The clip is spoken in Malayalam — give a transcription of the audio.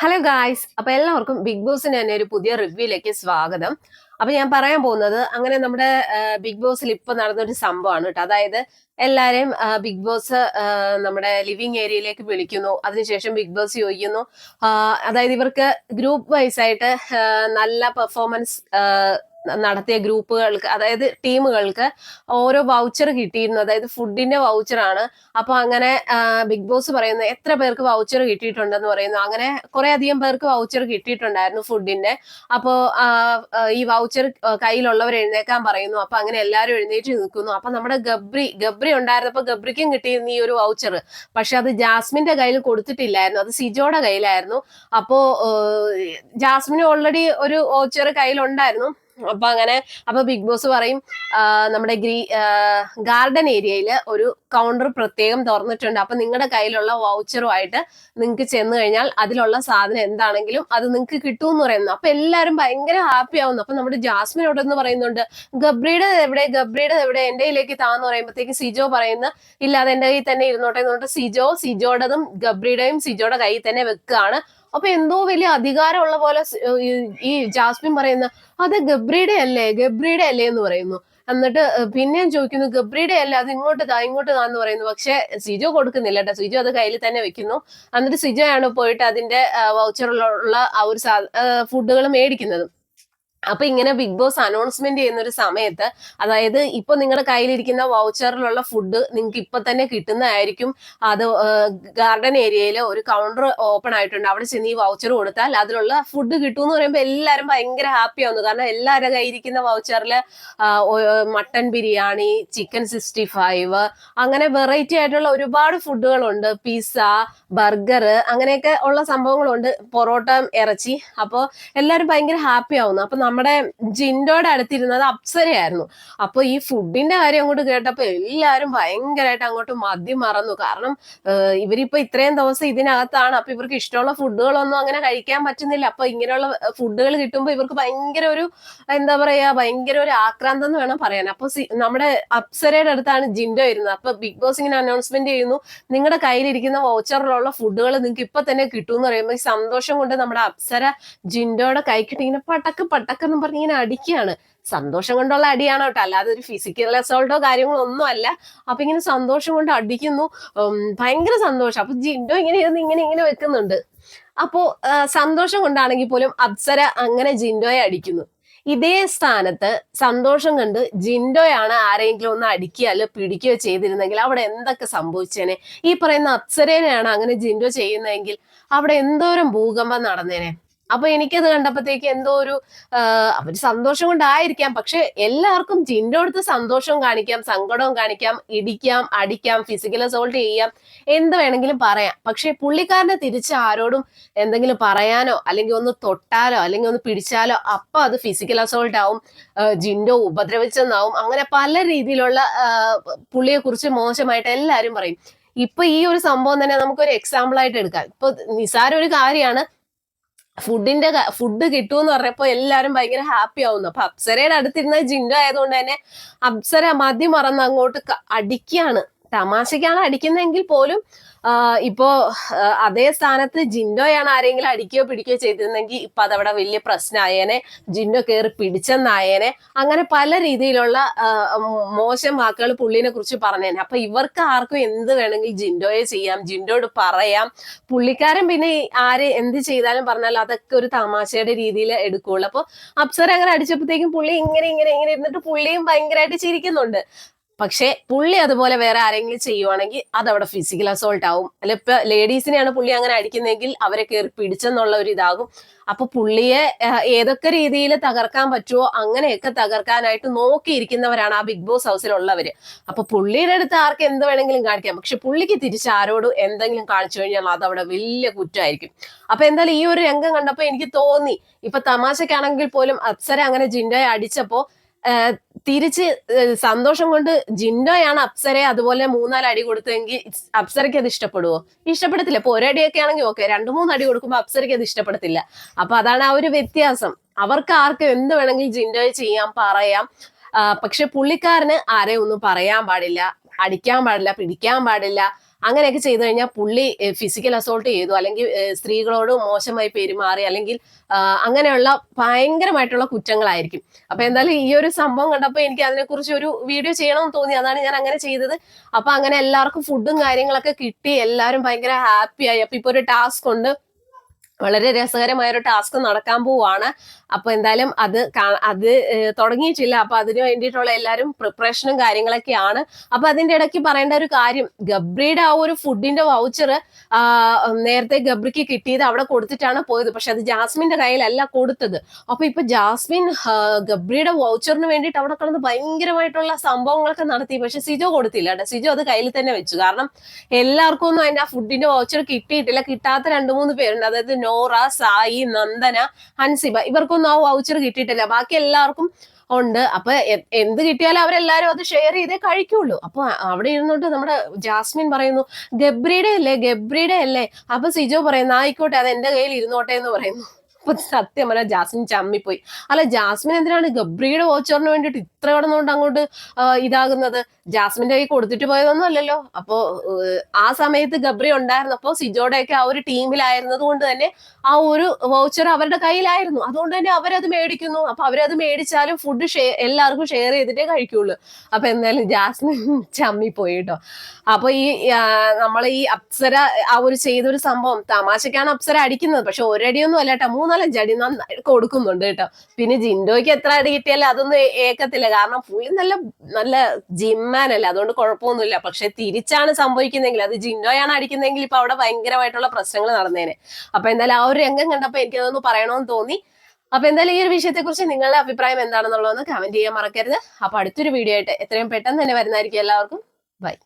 ഹലോ ഗായ്സ് അപ്പൊ എല്ലാവർക്കും ബിഗ് ബോസിന് തന്നെ ഒരു പുതിയ റിവ്യൂയിലേക്ക് സ്വാഗതം. അപ്പൊ ഞാൻ പറയാൻ പോകുന്നത് അങ്ങനെ നമ്മുടെ ബിഗ് ബോസിൽ ഇപ്പൊ നടന്നൊരു സംഭവമാണ് കേട്ടോ. അതായത് എല്ലാരെയും ബിഗ് ബോസ് നമ്മുടെ ലിവിങ് ഏരിയയിലേക്ക് വിളിക്കുന്നു. അതിനുശേഷം ബിഗ് ബോസ് ചോദിക്കുന്നു. അതായത് ഇവർക്ക് ഗ്രൂപ്പ് വൈസ് ആയിട്ട് നല്ല പെർഫോമൻസ് നടത്തിയ ഗ്രൂപ്പുകൾക്ക് അതായത് ടീമുകൾക്ക് ഓരോ വൗച്ചർ കിട്ടിയിരുന്നു. അതായത് ഫുഡിന്റെ വൗച്ചറാണ് അപ്പൊ അങ്ങനെ ബിഗ് ബോസ് പറയുന്നത് എത്ര പേർക്ക് വൗച്ചർ കിട്ടിയിട്ടുണ്ടെന്ന് പറയുന്നു. അങ്ങനെ കുറെ അധികം പേർക്ക് വൗച്ചർ കിട്ടിയിട്ടുണ്ടായിരുന്നു ഫുഡിന്റെ അപ്പോ ആ, ആ, ഈ വൗച്ചർ കയ്യിലുള്ളവർ എഴുന്നേക്കാൻ പറയുന്നു. അപ്പൊ അങ്ങനെ എല്ലാവരും എഴുന്നേറ്റ് നിൽക്കുന്നു. അപ്പൊ നമ്മുടെ ഗബ്രി ഗബ്രി ഉണ്ടായിരുന്നപ്പോ ഗബ്രിക്കും കിട്ടിയിരുന്നു ഈ ഒരു വൗച്ചർ പക്ഷെ അത് ജാസ്മിന്റെ കയ്യിൽ കൊടുത്തിട്ടില്ലായിരുന്നു. അത് സിജോയുടെ കയ്യിലായിരുന്നു. അപ്പോ ജാസ്മിന് ഓൾറെഡി ഒരു വൗച്ചർ കയ്യിലുണ്ടായിരുന്നു. അപ്പൊ അങ്ങനെ അപ്പൊ ബിഗ് ബോസ് പറയും നമ്മുടെ ഗ്രീ ഗാർഡൻ ഏരിയയിൽ ഒരു കൗണ്ടർ പ്രത്യേകം തുറന്നിട്ടുണ്ട്. അപ്പൊ നിങ്ങളുടെ കയ്യിലുള്ള വൗച്ചറുമായിട്ട് നിങ്ങൾക്ക് ചെന്ന് കഴിഞ്ഞാൽ അതിലുള്ള സാധനം എന്താണെങ്കിലും അത് നിങ്ങൾക്ക് കിട്ടുമെന്ന് പറയുന്നു. അപ്പൊ എല്ലാവരും ഭയങ്കര ഹാപ്പി ആവുന്നു. അപ്പൊ നമ്മുടെ ജാസ്മിൻ അവിടെ നിന്ന് പറയുന്നുണ്ട് ഗബ്രിയുടെ എവിടെ? ഗബ്രിയുടെ എവിടെ? എന്റെ കയ്യിലേക്ക് താന്ന് പറയുമ്പോഴത്തേക്ക് സിജോ പറയുന്നു ഇല്ലാതെ എന്റെ കയ്യിൽ തന്നെ ഇരുന്നോട്ടെ എന്ന് പറഞ്ഞിട്ട് സിജോ സിജോടതും ഗബ്രിയുടെയും സിജോയുടെ കയ്യിൽ തന്നെ വെക്കുകയാണ്. അപ്പൊ എന്തോ വലിയ അധികാരമുള്ള പോലെ ഈ- ജാസ്മിൻ പറയുന്ന അത് ഗബ്രിയുടെ അല്ലേ? ഗബ്രിയുടെ അല്ലേ? എന്ന് പറയുന്നു. എന്നിട്ട് പിന്നെയും ചോദിക്കുന്നു ഗബ്രിയുടെ അല്ല? അത് ഇങ്ങോട്ട് താ ഇങ്ങോട്ട് താ എന്ന് പറയുന്നു. പക്ഷെ സിജോ കൊടുക്കുന്നില്ല കേട്ടോ. സിജോ അത് കയ്യിൽ തന്നെ വെക്കുന്നു. എന്നിട്ട് സിജോ ആണ് പോയിട്ട് അതിന്റെ വൗച്ചറിലുള്ള ആ ഒരു ഫുഡുകൾ മേടിക്കുന്നത്. അപ്പൊ ഇങ്ങനെ ബിഗ് ബോസ് അനൗൺസ്മെന്റ് ചെയ്യുന്ന ഒരു സമയത്ത് അതായത് ഇപ്പൊ നിങ്ങളുടെ കയ്യിലിരിക്കുന്ന വൗച്ചറിലുള്ള ഫുഡ് നിങ്ങൾക്ക് ഇപ്പൊ തന്നെ കിട്ടുന്നതായിരിക്കും. അത് ഗാർഡൻ ഏരിയയിൽ ഒരു കൗണ്ടർ ഓപ്പൺ ആയിട്ടുണ്ട്. അവിടെ ചെന്ന് ഈ വൗച്ചർ കൊടുത്താൽ അതിലുള്ള ഫുഡ് കിട്ടും എന്ന് പറയുമ്പോൾ എല്ലാവരും ഭയങ്കര ഹാപ്പി ആവുന്നു. കാരണം എല്ലാവരുടെ കയ്യിരിക്കുന്ന വൗച്ചറിൽ mutton biryani chicken sixty five അങ്ങനെ വെറൈറ്റി ആയിട്ടുള്ള ഒരുപാട് ഫുഡുകളുണ്ട് പിസ്സ ബർഗർ അങ്ങനെയൊക്കെ ഉള്ള സംഭവങ്ങളുണ്ട്. പൊറോട്ട ഇറച്ചി അപ്പോൾ എല്ലാവരും ഭയങ്കര ഹാപ്പി ആവുന്നു. അപ്പൊ നമ്മുടെ ജിൻഡോടെ അടുത്തിരുന്നത് അപ്സരയായിരുന്നു. അപ്പൊ ഈ ഫുഡിന്റെ കാര്യം അങ്ങോട്ട് കേട്ടപ്പോ എല്ലാവരും ഭയങ്കരമായിട്ട് അങ്ങോട്ട് മതി മറന്നു. കാരണം ഇവരിപ്പൊ ഇത്രയും ദിവസം ഇതിനകത്താണ്. അപ്പൊ ഇവർക്ക് ഇഷ്ടമുള്ള ഫുഡുകളൊന്നും അങ്ങനെ കഴിക്കാൻ പറ്റുന്നില്ല. അപ്പൊ ഇങ്ങനെയുള്ള ഫുഡുകൾ കിട്ടുമ്പോൾ ഇവർക്ക് ഭയങ്കര ഒരു എന്താ പറയാ ഭയങ്കര ഒരു ആക്രാന്തം എന്ന് വേണം പറയാൻ. അപ്പൊ നമ്മുടെ അപ്സരയുടെ അടുത്താണ് ജിൻഡോ ഇരുന്നത്. അപ്പൊ ബിഗ് ബോസ് ഇങ്ങനെ അനൗൺസ്മെന്റ് ചെയ്യുന്നു. നിങ്ങളുടെ കയ്യിലിരിക്കുന്ന വൗച്ചറിലുള്ള ഫുഡുകൾ നിങ്ങൾക്ക് ഇപ്പൊ തന്നെ കിട്ടും എന്ന് പറയുമ്പോൾ സന്തോഷം കൊണ്ട് നമ്മുടെ അപ്സര ജിൻഡോയുടെ കൈക്കിട്ട് ഇങ്ങനെ പടക്ക് പടക്ക് പടക്കെന്ന് പറഞ്ഞ് ഇങ്ങനെ അടിക്കുകയാണ്. സന്തോഷം കൊണ്ടുള്ള അടിയാണ് കേട്ടോ. അല്ലാതെ ഒരു ഫിസിക്കൽ അസോൾട്ടോ കാര്യങ്ങളോ ഒന്നും അല്ല അപ്പൊ ഇങ്ങനെ സന്തോഷം കൊണ്ട് അടിക്കുന്നു. ഭയങ്കര സന്തോഷം. അപ്പൊ ജിൻഡോ ഇങ്ങനെ ഇരുന്ന് ഇങ്ങനെ ഇങ്ങനെ വെക്കുന്നുണ്ട്. അപ്പോ സന്തോഷം കൊണ്ടാണെങ്കിൽ പോലും അപ്സര അങ്ങനെ ജിൻഡോയെ അടിക്കുന്നു. ഇതേ സ്ഥാനത്ത് സന്തോഷം കണ്ട് ജിൻഡോയാണ് ആരെങ്കിലും ഒന്ന് അടിക്കുകയോ പിടിക്കുകയോ ചെയ്തിരുന്നെങ്കിൽ അവിടെ എന്തൊക്കെ സംഭവിച്ചേനെ? ഈ പറയുന്ന അപ്സരേനെയാണ് അങ്ങനെ ജിൻഡോ ചെയ്യുന്നതെങ്കിൽ അവിടെ എന്തോരം ഭൂകമ്പം നടന്നേനെ? അപ്പൊ എനിക്കത് കണ്ടപ്പോഴത്തേക്ക് എന്തോ ഒരു അവർ സന്തോഷം കൊണ്ടായിരിക്കാം. പക്ഷെ എല്ലാവർക്കും ജിന്റെ അടുത്ത് സന്തോഷവും കാണിക്കാം സങ്കടവും കാണിക്കാം ഇടിക്കാം അടിക്കാം ഫിസിക്കൽ അസോൾട്ട് ചെയ്യാം എന്ത് വേണമെങ്കിലും പറയാം. പക്ഷെ പുള്ളിക്കാരനെ തിരിച്ച് ആരോടും എന്തെങ്കിലും പറയാനോ അല്ലെങ്കിൽ ഒന്ന് തൊട്ടാലോ അല്ലെങ്കിൽ ഒന്ന് പിടിച്ചാലോ അപ്പൊ അത് ഫിസിക്കൽ അസോൾട്ട് ആവും ജിൻഡോ ഉപദ്രവിച്ചെന്നാവും. അങ്ങനെ പല രീതിയിലുള്ള പുള്ളിയെ കുറിച്ച് മോശമായിട്ട് എല്ലാവരും പറയും. ഇപ്പൊ ഈ ഒരു സംഭവം തന്നെ നമുക്കൊരു എക്സാമ്പിൾ ആയിട്ട് എടുക്കാം. ഇപ്പൊ നിസാര ഒരു കാര്യമാണ് ഫുഡിന്റെ ഫുഡ് കിട്ടുമെന്ന് പറഞ്ഞപ്പോ എല്ലാവരും ഭയങ്കര ഹാപ്പി ആവുന്നു. അപ്പൊ അപ്സരയുടെ അടുത്തിരുന്ന ജിൻഡോ ആയതുകൊണ്ട് തന്നെ അപ്സര മതി മറന്ന് അങ്ങോട്ട് അടിക്കുകയാണ് തമാശക്കാണ് അടിക്കുന്നതെങ്കിൽ പോലും ഇപ്പോ അതേ സ്ഥാനത്ത് ജിൻഡോയാണ് ആരെങ്കിലും അടിക്കുകയോ പിടിക്കുകയോ ചെയ്തിരുന്നെങ്കിൽ ഇപ്പൊ അതവിടെ വലിയ പ്രശ്നമായേനെ ജിൻഡോ കയറി പിടിച്ചെന്നായേനെ അങ്ങനെ പല രീതിയിലുള്ള മോശം വാക്കുകൾ പുള്ളിനെ കുറിച്ച് പറഞ്ഞേനെ. അപ്പൊ ഇവർക്ക് ആർക്കും എന്ത് വേണമെങ്കിൽ ജിൻഡോയെ ചെയ്യാം ജിൻഡോട് പറയാം. പുള്ളിക്കാരൻ പിന്നെ ആര് എന്ത് ചെയ്താലും പറഞ്ഞാൽ അതൊക്കെ ഒരു തമാശയുടെ രീതിയിൽ എടുക്കുള്ളൂ. അപ്പൊ അപ്സര അങ്ങനെ അടിച്ചപ്പോഴത്തേക്കും പുള്ളി ഇങ്ങനെ ഇങ്ങനെ ഇങ്ങനെ ഇരുന്നിട്ട് പുള്ളിയും ഭയങ്കരമായിട്ട് ചിരിക്കുന്നുണ്ട്. പക്ഷെ പുള്ളി അതുപോലെ വേറെ ആരെങ്കിലും ചെയ്യുവാണെങ്കിൽ അതവിടെ ഫിസിക്കൽ അസോൾട്ട് ആവും. അല്ല ഇപ്പൊ ലേഡീസിനെയാണ് പുള്ളി അങ്ങനെ അടിക്കുന്നതെങ്കിൽ അവരെ കയറി പിടിച്ചെന്നുള്ള ഒരു ഇതാകും. അപ്പൊ പുള്ളിയെ ഏതൊക്കെ രീതിയിൽ തകർക്കാൻ പറ്റുമോ അങ്ങനെയൊക്കെ തകർക്കാനായിട്ട് നോക്കിയിരിക്കുന്നവരാണ് ആ ബിഗ് ബോസ് ഹൗസിലുള്ളവര് അപ്പൊ പുള്ളിയുടെ അടുത്ത് ആർക്ക് എന്ത് വേണമെങ്കിലും കാണിക്കാം. പക്ഷെ പുള്ളിക്ക് തിരിച്ച് ആരോടും എന്തെങ്കിലും കാണിച്ചു കഴിഞ്ഞാൽ അത് അവിടെ വലിയ കുറ്റമായിരിക്കും. അപ്പൊ എന്തായാലും ഈ ഒരു രംഗം കണ്ടപ്പോ എനിക്ക് തോന്നി. ഇപ്പൊ തമാശക്കാണെങ്കിൽ പോലും അപ്സര അങ്ങനെ ജിൻഡോയെ അടിച്ചപ്പോ തിരിച്ച് സന്തോഷം കൊണ്ട് ജിൻഡോയാണ് അപ്സരയെ അതുപോലെ മൂന്നാൽ അടി കൊടുത്തെങ്കിൽ അപ്സരയ്ക്ക് അത് ഇഷ്ടപ്പെടുവോ? ഇഷ്ടപ്പെടത്തില്ല. ഇപ്പൊ ഒരടിയൊക്കെ ആണെങ്കിൽ ഓക്കെ. രണ്ടു മൂന്ന് അടി കൊടുക്കുമ്പോൾ അപ്സരയ്ക്ക് അത് ഇഷ്ടപ്പെടത്തില്ല. അപ്പൊ അതാണ് ആ ഒരു വ്യത്യാസം. അവർക്ക് ആർക്കും എന്ത് വേണമെങ്കിൽ ജിൻഡോയെ ചെയ്യാം പറയാം. പക്ഷെ പുള്ളിക്കാരന് ആരെയും ഒന്നും പറയാൻ പാടില്ല അടിക്കാൻ പാടില്ല പിടിക്കാൻ പാടില്ല. അങ്ങനെയൊക്കെ ചെയ്തു കഴിഞ്ഞാൽ പുള്ളി ഫിസിക്കൽ അസോൾട്ട് ചെയ്തു. അല്ലെങ്കിൽ സ്ത്രീകളോട് മോശമായി പെരുമാറി അല്ലെങ്കിൽ അങ്ങനെയുള്ള ഭയങ്കരമായിട്ടുള്ള കുറ്റങ്ങളായിരിക്കും. അപ്പൊ എന്തായാലും ഈ ഒരു സംഭവം കണ്ടപ്പോൾ എനിക്ക് അതിനെക്കുറിച്ച് ഒരു വീഡിയോ ചെയ്യണമെന്ന് തോന്നി. അതാണ് ഞാൻ അങ്ങനെ ചെയ്തത്. അപ്പൊ അങ്ങനെ എല്ലാവർക്കും ഫുഡും കാര്യങ്ങളൊക്കെ കിട്ടി. എല്ലാവരും ഭയങ്കര ഹാപ്പിയായി അപ്പൊ ഇപ്പൊ ഒരു ടാസ്ക് ഉണ്ട്. വളരെ രസകരമായ ഒരു ടാസ്ക് നടക്കാൻ പോവാണ്. അപ്പൊ എന്തായാലും അത് അത് തുടങ്ങിയിട്ടില്ല. അപ്പൊ അതിന് വേണ്ടിയിട്ടുള്ള എല്ലാവരും പ്രിപ്പറേഷനും കാര്യങ്ങളൊക്കെയാണ്. അപ്പൊ അതിന്റെ ഇടയ്ക്ക് പറയേണ്ട ഒരു കാര്യം ഗബ്രിയുടെ ആ ഒരു ഫുഡിന്റെ വൗച്ചർ നേരത്തെ ഗബ്രിക്ക് കിട്ടിയത് അവിടെ കൊടുത്തിട്ടാണ് പോയത്. പക്ഷെ അത് ജാസ്മിന്റെ കയ്യിലല്ല കൊടുത്തത്. അപ്പൊ ഇപ്പൊ ജാസ്മിൻ ഗബ്രിയുടെ വൗച്ചറിന് വേണ്ടിയിട്ട് അവിടെ കിടന്ന് ഭയങ്കരമായിട്ടുള്ള സംഭവങ്ങളൊക്കെ നടത്തി. പക്ഷെ സിജോ കൊടുത്തില്ല കേട്ടോ. സിജോ അത് കയ്യിൽ തന്നെ വെച്ചു. കാരണം എല്ലാവർക്കും ഒന്നും അതിന്റെ ആ ഫുഡിന്റെ വൗച്ചർ കിട്ടിയിട്ടില്ല. കിട്ടാത്ത രണ്ടു മൂന്ന് പേരുണ്ട്. അതായത് നോറ സായി നന്ദന ഹൻസിബ ഇവർക്കൊന്നും ആ വൗച്ചർ കിട്ടിയിട്ടില്ല. ബാക്കി എല്ലാവർക്കും ഉണ്ട്. അപ്പൊ എന്ത് കിട്ടിയാലും അവരെല്ലാരും അത് ഷെയർ ചെയ്തേ കഴിക്കുള്ളൂ. അപ്പൊ അവിടെ ഇരുന്നോട്ട് നമ്മുടെ ജാസ്മിൻ പറയുന്നു ഗബ്രിയുടെ അല്ലേ? ഗബ്രിയുടെ അല്ലേ? അപ്പൊ സിജോ പറയുന്നു ആയിക്കോട്ടെ അത് എന്റെ കയ്യിൽ ഇരുന്നോട്ടെ എന്ന് പറയുന്നു. അപ്പൊ സത്യം പറഞ്ഞാൽ ജാസ്മിൻ ചമ്മിപ്പോയി. അല്ല ജാസ്മിൻ എന്തിനാണ് ഗബ്രിയുടെ വോച്ചറിന് വേണ്ടിയിട്ട് ഇത്ര കിടന്നുകൊണ്ട് അങ്ങോട്ട് ഇതാകുന്നത്? ജാസ്മിന്റെ കൈ കൊടുത്തിട്ട് പോയതൊന്നും അല്ലല്ലോ. അപ്പോ ആ സമയത്ത് ഗബ്രി ഉണ്ടായിരുന്നപ്പോ സിജോടെയൊക്കെ ആ ഒരു ടീമിലായിരുന്നത് കൊണ്ട് തന്നെ ആ ഒരു വൗച്ചർ അവരുടെ കയ്യിലായിരുന്നു. അതുകൊണ്ട് തന്നെ അവരത് മേടിക്കുന്നു. അപ്പൊ അവരത് മേടിച്ചാലും ഫുഡ് ഷെയർ എല്ലാവർക്കും ഷെയർ ചെയ്തിട്ടേ കഴിക്കുള്ളൂ. അപ്പൊ എന്തായാലും ജാസ്മിൻ ചമ്മി പോയി കേട്ടോ. അപ്പൊ ഈ നമ്മൾ ഈ അപ്സര ആ ഒരു ചെയ്തൊരു സംഭവം. തമാശക്കാണ് അപ്സര അടിക്കുന്നത്. പക്ഷെ ഒരടിയൊന്നും അല്ല കേട്ടോ. മൂന്നാലഞ്ച് അടി നന്നായിട്ട് കൊടുക്കുന്നുണ്ട് കേട്ടോ. പിന്നെ ജിൻഡോയ്ക്ക് എത്ര അടി കിട്ടിയാലും അതൊന്നും ഏക്കത്തില്ല. കാരണം പുള്ളി നല്ല നല്ല ജിമ്മാനല്ലേ അതുകൊണ്ട് കുഴപ്പമൊന്നുമില്ല. പക്ഷെ തിരിച്ചാണ് സംഭവിക്കുന്നതെങ്കിൽ അത് ജിൻഡോയാണ് അടിക്കുന്നതെങ്കിൽ ഇപ്പൊ അവിടെ ഭയങ്കരമായിട്ടുള്ള പ്രശ്നങ്ങൾ നടന്നേനെ. അപ്പൊ എന്തായാലും ആ ഒരു രംഗം കണ്ടപ്പോ എനിക്ക് അതൊന്ന് പറയണമെന്ന് തോന്നി. അപ്പൊ എന്തായാലും ഈ ഒരു വിഷയത്തെ കുറിച്ച് നിങ്ങളുടെ അഭിപ്രായം എന്താണെന്നുള്ളതെന്ന് കമന്റ് ചെയ്യാൻ മറക്കരുത്. അപ്പൊ അടുത്തൊരു വീഡിയോ ആയിട്ട് എത്രയും പെട്ടെന്ന് തന്നെ വരുന്നതായിരിക്കും എല്ലാവർക്കും. ബൈ